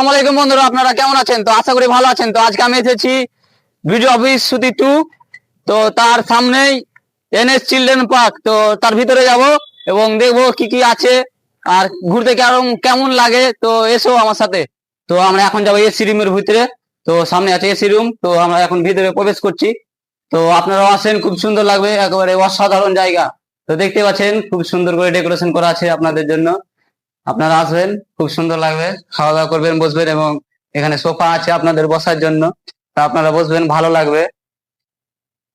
আসসালামু বন্ধুরা, আপনারা কেমন আছেন? তো আশা করি ভালো আছেন। তো আজকে আমি এসেছি ভিডিও অফিস সুতি টু তো তার সামনেই এনএস চিলড্রেন পার্ক তো তার ভিতরে যাব এবং দেখব কি কি আছে আর ঘুরতে কেমন কেমন লাগে। তো এসো আমার সাথে। তো আমরা এখন যাব এসি রুমের ভিতরে। তো সামনে আছে এসি রুম তো আমরা এখন ভিতরে প্রবেশ করছি। তো আপনারাও আসেন, খুব সুন্দর লাগবে। একেবারে অসাধারণ জায়গা। তো দেখতে পাচ্ছেন, খুব সুন্দর করে ডেকোরেশন করা আছে আপনাদের জন্য। আপনারা আসবেন, খুব সুন্দর লাগবে। খাওয়া দাওয়া করবেন, বসবেন এবং এখানে সোফা আছে আপনাদের বসার জন্য। তা আপনারা বসবেন, ভালো লাগবে।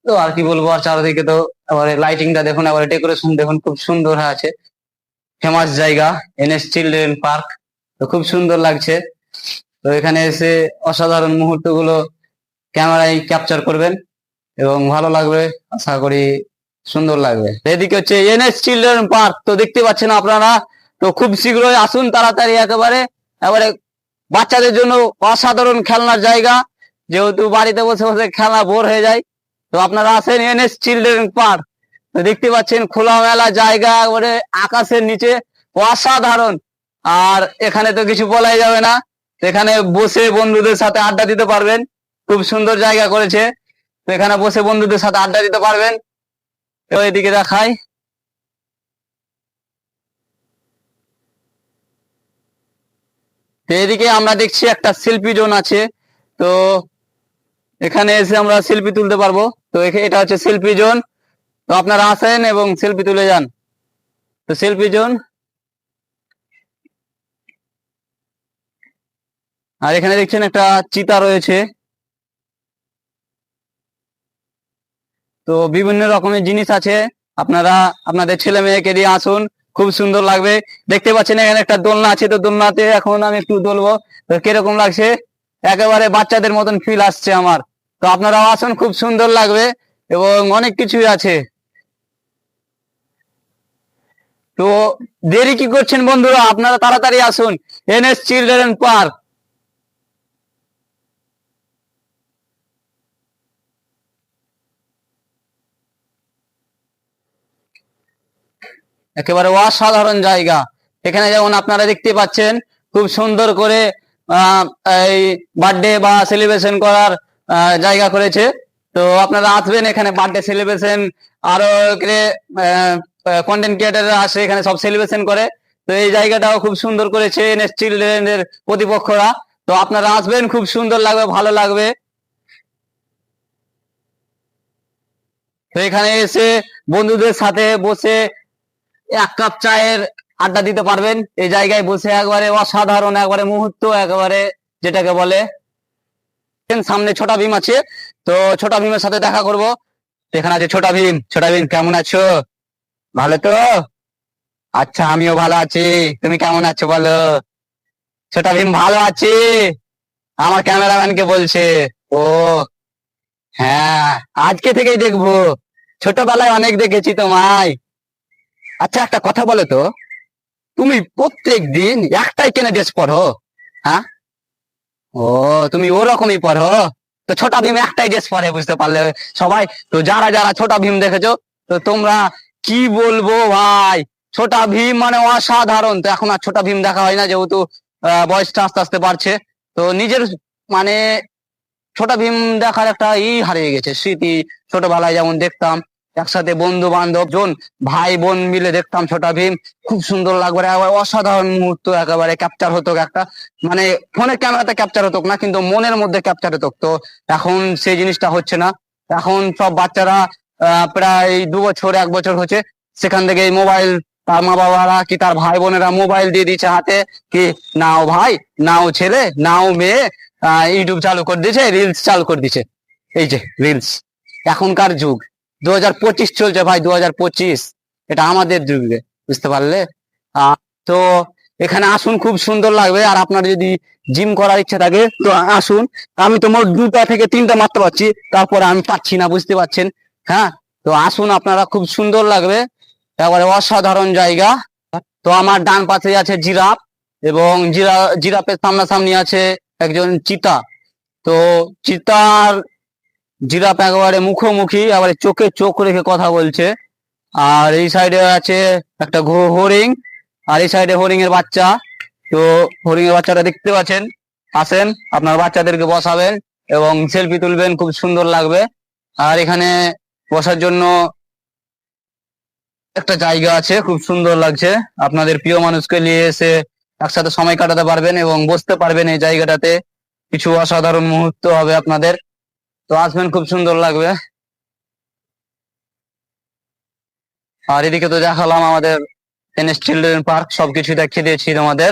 তো আর কি বলব, আর চারিদিকে তো এবারে লাইটিংটা দেখুন, আবার ডেকোরেশন দেখুন, খুব সুন্দর আছে। ফেমাস জায়গা, এনএস চিলড্রেন পার্ক, তো খুব সুন্দর লাগছে। তো এখানে এসে অসাধারণ মুহূর্তগুলো ক্যামেরায় ক্যাপচার করবেন এবং ভালো লাগবে, আশা করি সুন্দর লাগবে। এদিকে হচ্ছে এনএস চিলড্রেন পার্ক, তো দেখতে পাচ্ছেন আপনারা তো খুব শীঘ্রই আসুন তাড়াতাড়ি একেবারে। এবারে বাচ্চাদের জন্য অসাধারণ খেলনার জায়গা। যেহেতু বাড়িতে বসে বসে খেলা বোর হয়ে যায়, তো আপনারা আসেন এনএস চিলড্রেন পার্ক। তো দেখতে পাচ্ছেন খোলামেলা জায়গা, একেবারে আকাশের নিচে, অসাধারণ। আর এখানে তো কিছু বলাই যাবে না। এখানে বসে বন্ধুদের সাথে আড্ডা দিতে পারবেন। খুব সুন্দর জায়গা করেছে। তো এখানে বসে বন্ধুদের সাথে আড্ডা দিতে পারবেন। এদিকে দেখাই। তো এদিকে আমরা দেখছি একটা সেলফি জোন আছে। তো এখানে এসে আমরা সেলফি তুলতে পারব। তো এটা হচ্ছে সেলফি জোন। তো আপনারা আসেন এবং সেলফি তুলে যান। তো সেলফি জোন। আর এখানে দেখছেন একটা চিতা রয়েছে। তো বিভিন্ন রকমের জিনিস আছে। আপনারা আপনাদের ছেলে মেয়েকে দিয়ে আসুন। খুব সুন্দর লাগবে। দেখতে পাচ্ছেন এখানে একটা দোলনা আছে, তো দোলনাতে এখন আমি একটু দোলবো। তো কীরকম লাগছে? একেবারে বাচ্চাদের মতন ফিল আসছে আমার। তো আপনারাও আসুন, খুব সুন্দর লাগবে এবং অনেক কিছুই আছে। তো দেরি কি করছেন বন্ধুরা? আপনারা তাড়াতাড়ি আসুন। NS children park. একেবারে অসাধারণ জায়গা। এখানে যেমন আপনারা দেখতে পাচ্ছেন, খুব সুন্দর করে এই বার্থডে বা সেলিব্রেশন করার জায়গা করেছে। তো আপনারা আসবেন এখানে বার্থডে সেলিব্রেশন আরও কন্টেন্ট ক্রিয়েটার আসে, এখানে সব সেলিব্রেশন করে। তো এই জায়গাটাও খুব সুন্দর করেছে এনএস চিলড্রেনের প্রতিপক্ষরা। তো আপনারা আসবেন, খুব সুন্দর লাগবে, ভালো লাগবে। তো এখানে এসে বন্ধুদের সাথে বসে এক কাপ চায়ের আড্ডা দিতে পারবেন। এই জায়গায় বসে একবারে অসাধারণ একবারে মুহূর্ত, একেবারে যেটাকে বলে, সামনে ছোটা ভীম আছে। তো ছোটা ভীমের সাথে দেখা করব। এখানে আছে ছোটা ভীম। ছোটা ভীম, কেমন আছো? ভালো তো? আচ্ছা আমিও ভালো আছি। তুমি কেমন আছো বলো? ছোটা ভীম, ভালো আছি? আমার ক্যামেরাম্যানকে বলছে। ও হ্যাঁ আজকে থেকেই দেখব। ছোটবেলায় অনেক দেখেছি তোমায়। আচ্ছা একটা কথা বলো তো। তুমি প্রত্যেক দিন একটাই কেনে ড্রেস পরো? হ্যাঁ? ও, তুমি ওরকমই পরো? তো ছোটা ভীম একটাই ড্রেস পরে, বুঝতে পারলে? সবাই, তো যারা যারা ছোটা ভীম দেখেছ, তো তোমরা কি বলব ভাই? ছোটা ভীম মানে অসাধারণ। তো এখন আর ছোটা ভীম দেখা হয় না, যেহেতু বয়সটা আস্তে আস্তে বাড়ছে। তো নিজের মানে ছোটা ভীম দেখার একটা ই হারিয়ে গেছে, স্মৃতি ছোটবেলায় যেমন দেখতাম। একসাথে বন্ধু বান্ধব জন ভাই বোন মিলে দেখতাম ছোটা ভীম। খুব সুন্দর লাগবে। অসাধারণ মুহূর্ত একেবারে ক্যাপচার হতো একটা। মানে ফোনের ক্যামেরাতে ক্যাপচার হতো না, কিন্তু মনের মধ্যে ক্যাপচার হতো তো এখন সেই জিনিসটা হচ্ছে না। এখন সব বাচ্চারা প্রায় দু বছর, এক বছর হচ্ছে। সেখান থেকে এই মোবাইল তার মা বাবারা কি তার ভাই বোনেরা মোবাইল দিয়ে দিচ্ছে হাতে? কি নাও ভাই, নাও ছেলে, নাও মেয়ে ইউটিউব চালু করে দিয়েছে রিলস চালু করে দিয়েছে। এই যে রিলস এখনকার যুগ। দু হাজার পঁচিশ চলছে ভাই দু হাজার পঁচিশ। এটা আমাদের যুগে, বুঝতে পারলে? তো এখানে আসুন, খুব সুন্দর লাগবে। আর আপনার যদি জিম করার ইচ্ছা থাকে, তো আসুন। আমি তো মোট দুটা থেকে তিনটা মারতে পারছি, তারপরে আমি পাচ্ছি না, বুঝতে পারছেন? হ্যাঁ? তো আসুন, আপনারা, খুব সুন্দর লাগবে। তারপরে অসাধারণ জায়গা। তো আমার ডান পাশে আছে জিরাফ, এবং জিরা, জিরাফের সামনাসামনি আছে একজন চিতা। তো চিতার জিরাফ একেবারে মুখোমুখি, আবার চোখে চোখ রেখে কথা বলছে। আর এই সাইডে আছে একটা হরিং, আর এই সাইডে হরিং এর বাচ্চা। তো হরিং এর বাচ্চাটা দেখতে পাচ্ছেন? আসেন, আপনার বাচ্চাদেরকে বসাবেন এবং সেলফি তুলবেন, খুব সুন্দর লাগবে। আর এখানে বসার জন্য একটা জায়গা আছে, খুব সুন্দর লাগছে। আপনাদের প্রিয় মানুষকে নিয়ে এসে একসাথে সময় কাটাতে পারবেন এবং বসতে পারবেন এই জায়গাটাতে। কিছু অসাধারণ মুহূর্ত হবে আপনাদের। তো আসবেন, খুব সুন্দর লাগবে। আর এদিকে তো দেখালাম আমাদের এনএস চিলড্রেন পার্ক সবকিছু দেখিয়ে দিয়েছি তোমাদের।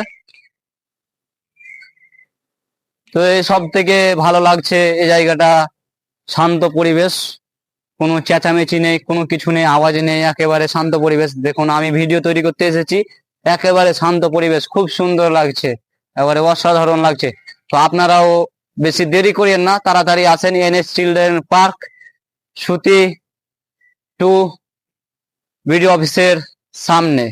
তো এই সব থেকে ভালো লাগছে এই জায়গাটা, শান্ত পরিবেশ। কোনো চেঁচামেচি নেই, কোনো কিছু নেই, আওয়াজ নেই, একেবারে শান্ত পরিবেশ। দেখুন, আমি ভিডিও তৈরি করতে এসেছি, একেবারে শান্ত পরিবেশ, খুব সুন্দর লাগছে, একেবারে অসাধারণ লাগছে। তো আপনারাও বেশি দেরি করিয়েন না, তাড়াতাড়ি আসেন NS children park, Suti two video অফিসের সামনে।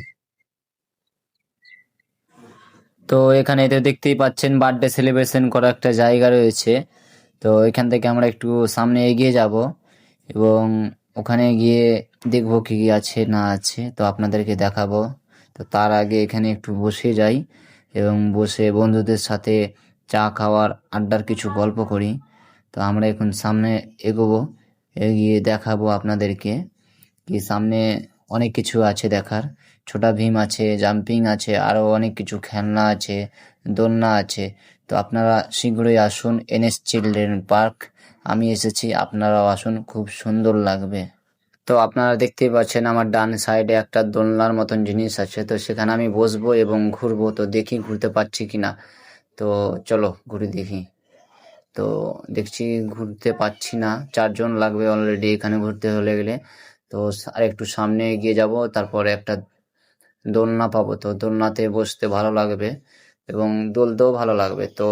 তো এখানে তো দেখতেই পাচ্ছেন বার্থডে সেলিব্রেশন করা একটা জায়গা রয়েছে। তো এখান থেকে আমরা একটু সামনে এগিয়ে যাব এবং ওখানে গিয়ে দেখব কি কি আছে, না আছে। তো আপনাদেরকে দেখাবো। তো তার আগে এখানে একটু বসে যাই এবং বসে বন্ধুদের সাথে চা খাওয়ার আড্ডার কিছু গল্প করি। তো আমরা এখন সামনে এগোবো, এগিয়ে দেখাবো আপনাদেরকে কি সামনে অনেক কিছু আছে দেখার। ছোটা ভীম আছে, জাম্পিং আছে, আরও অনেক কিছু খেলনা আছে, দোলনা আছে। তো আপনারা শীঘ্রই আসুন এনএস চিলড্রেন পার্ক। আমি এসেছি, আপনারাও আসুন, খুব সুন্দর লাগবে। তো আপনারা দেখতেই পাচ্ছেন আমার ডান সাইডে একটা দোলনার মতন জিনিস আছে। তো সেখানে আমি বসবো এবং ঘুরবো। তো দেখি ঘুরতে পারছি কিনা। তো চলো ঘুরে দেখি। তো দেখছি ঘুরতে পারছি না। চারজন লাগবে অলরেডি এখানে ঘুরতে হলে গেলে। তো আর একটু সামনে এগিয়ে যাব, তারপরে একটা দোলনা পাবো। তো দোলনাতে বসতে ভালো লাগবে এবং দোলতেও ভালো লাগবে। তো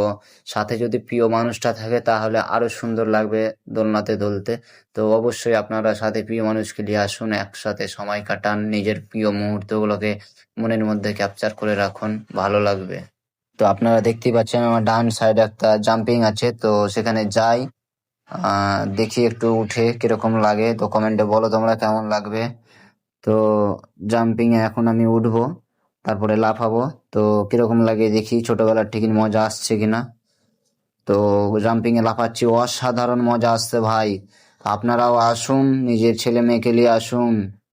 সাথে যদি প্রিয় মানুষটা থাকে তাহলে আরও সুন্দর লাগবে দোলনাতে দোলতে। তো অবশ্যই আপনারা সাথে প্রিয় মানুষকে নিয়ে আসুন, একসাথে সময় কাটান, নিজের প্রিয় মুহূর্তগুলোকে মনের মধ্যে ক্যাপচার করে রাখুন, ভালো লাগবে। তো আপনারা দেখতেই পাচ্ছেন আমার ডান সাইডে একটা জাম্পিং আছে, তো সেখানে যাই। দেখি একটু উঠে কীরকম লাগে। তো কমেন্টে বলো তোমরা কেমন লাগবে। তো জাম্পিং এখন আমি উঠবো, তারপরে লাফাবো। তো কীরকম লাগে দেখি ছোটবেলার ঠিক মজা আসছে কিনা। তো জাম্পিং এ লাফাচ্ছি, অসাধারণ মজা আসছে ভাই। আপনারাও আসুন, নিজের ছেলে মেয়েকে নিয়ে আসুন।